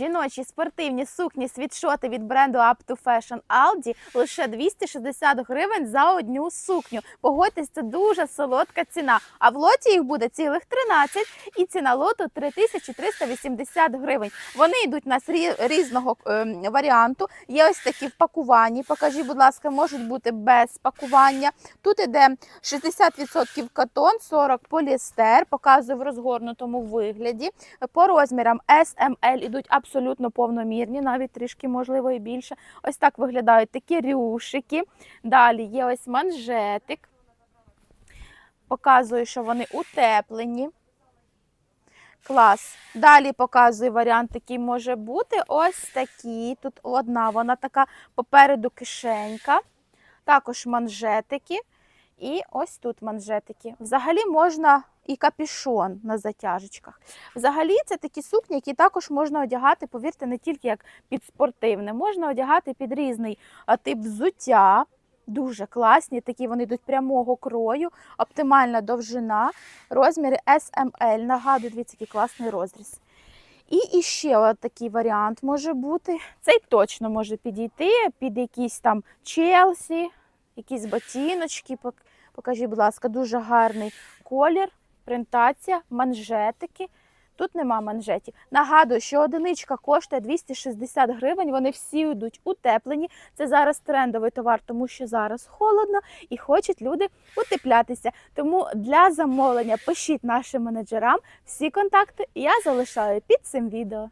Жіночі спортивні сукні світшоти від бренду Up to Fashion Aldi лише 260 гривень за одну сукню. Погодьтесь, це дуже солодка ціна. А в лоті їх буде цілих 13 і ціна лоту 3380 гривень. Вони йдуть у нас різного ем, варіанту. Є ось такі в пакуванні. Покажіть, будь ласка, можуть бути без пакування. Тут іде 60% катон, 40 поліестер. Показую в розгорнутому вигляді. По розмірам S, M, ідуть абсолютно повномірні, навіть трішки, можливо, і більше. Ось так виглядають такі рюшики. Далі є ось манжетик. Показую, що вони утеплені. Клас. Далі показую варіант, який може бути. Ось такий. Тут одна, вона така попереду кишенька. Також манжетики. І ось тут манжетики. Взагалі можна і капішон на затяжечках. Взагалі, це такі сукні, які також можна одягати, повірте, не тільки як під спортивне, можна одягати під різний тип взуття. Дуже класні, такі вони йдуть прямого крою, оптимальна довжина, розміри SML. Нагадую, дивіться, який класний розріз. І іще от такий варіант може бути. Цей точно може підійти під якісь там Челсі, якісь ботиночки. Пок- Покажіть, будь ласка, дуже гарний колір, принтація, манжетики. Тут нема манжетів. Нагадую, що одиничка коштує 260 гривень. Вони всі йдуть утеплені. Це зараз трендовий товар, тому що зараз холодно і хочуть люди утеплятися. Тому для замовлення пишіть нашим менеджерам. Всі контакти я залишаю під цим відео.